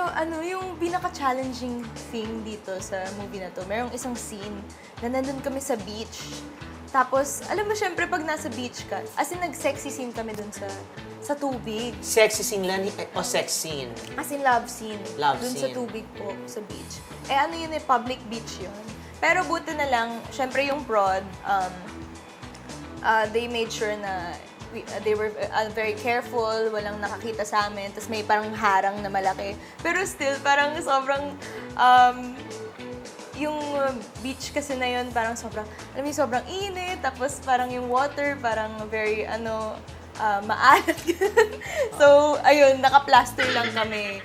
Pero ano, yung pinaka-challenging thing dito sa movie na to, merong isang scene na nandun kami sa beach. Tapos, alam mo, syempre, pag nasa beach ka, as in, nag-sexy scene kami dun sa sa tubig. Sexy scene lang eh, o sex scene? As in, love scene. Love dun sa scene. tubig po, sa beach. Eh, ano yun eh, public beach yun. Pero buti na lang, syempre yung prod, um, uh, they made sure na we, uh, they were uh, very careful, walang nakakita sa amin, tapos may parang harang na malaki. Pero still, parang sobrang, um, yung uh, beach kasi na yun, parang sobrang, alam mo sobrang init, tapos parang yung water, parang very, ano, uh, maalat. so, ayun, naka-plaster lang kami.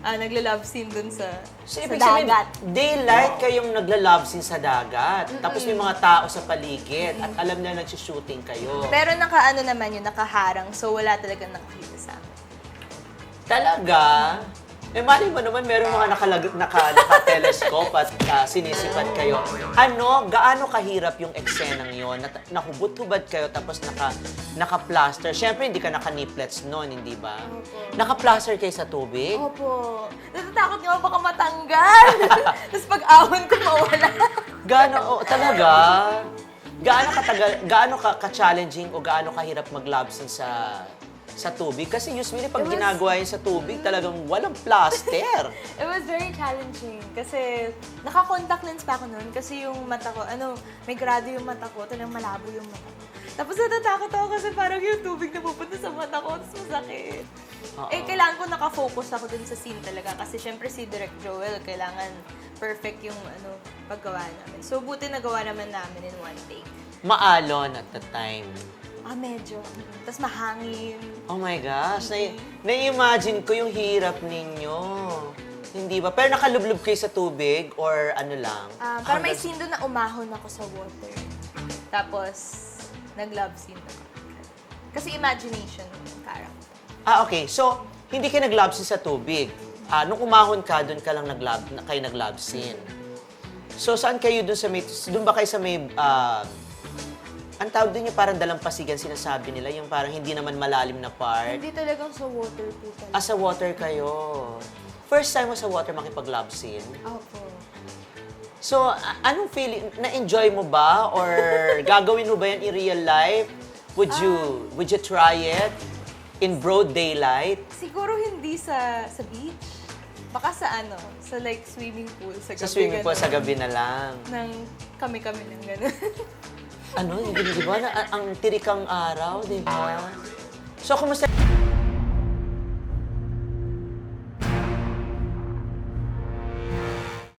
Uh, nagla-love scene dun sa, So, sa ibig sabihin, dagat. daylight kayong nagla-love scene sa dagat. Tapos may mga tao sa paligid at alam na nag-shooting kayo. Pero naka-ano naman yun, nakaharang, so wala talagang nakakita sa amin. Talaga? Eh, mali mo naman, meron mga nakalag, naka, naka-telescope at ah, sinisipat kayo. Ano, gaano kahirap yung eksenang yon? Nat- nahubot-hubad kayo tapos naka, naka-plaster. Siyempre, hindi ka naka-niplets noon, hindi ba? Opo. Naka-plaster kayo sa tubig? Opo. Natatakot nga baka matanggal. Tapos pag ahon ko mawala. Gaano, oh, talaga? Gaano katagal, gaano ka, ka-challenging o gaano kahirap scene sa sa tubig? Kasi usually pag It was- ginagawa yun sa tubig, talagang walang plaster. It was very challenging kasi naka-contact lens pa ako noon kasi yung mata ko, ano, may grado yung mata ko, talagang malabo yung mata ko. Tapos natatakot ako kasi parang yung tubig na pupunta sa mata ko, tapos masakit. Oo. Eh, kailangan ko nakafocus ako dun sa scene talaga kasi syempre si Direct Joel, kailangan perfect yung ano, paggawa namin. So, buti nagawa naman namin in one take. Maalon at the time. Ah, medyo. Tapos mahangin. Oh my gosh, na, na-imagine ko yung hirap ninyo. Hindi ba? Pero nakalublob kayo sa tubig or ano lang? Ah, para may Hanggang- scene doon na umahon ako sa water. Tapos, nag-love scene ako. Kasi imagination yung character. Ah, okay. So, hindi ka nag-love scene sa tubig. Ah, nung umahon ka, doon ka lang nag-love, na, kayo nag-love scene. So, saan kayo doon sa may, doon ba kayo sa may, ah, ang tawag doon yung parang dalampasigan sinasabi nila, yung parang hindi naman malalim na part. Hindi talagang sa water po talaga. Ah, sa water kayo. First time mo sa water makipag-love scene? Opo. So, anong feeling? Na-enjoy mo ba? Or gagawin mo ba yan in real life? Would you, would you try it in broad daylight? Siguro hindi sa sa beach. Baka sa ano, sa like swimming pool sa gabi. Sa swimming pool, ganun. sa gabi na lang. Nang kami-kami lang gano'n. Ano, di ba? Na, ang tirikang araw, di ba? So, kumusta?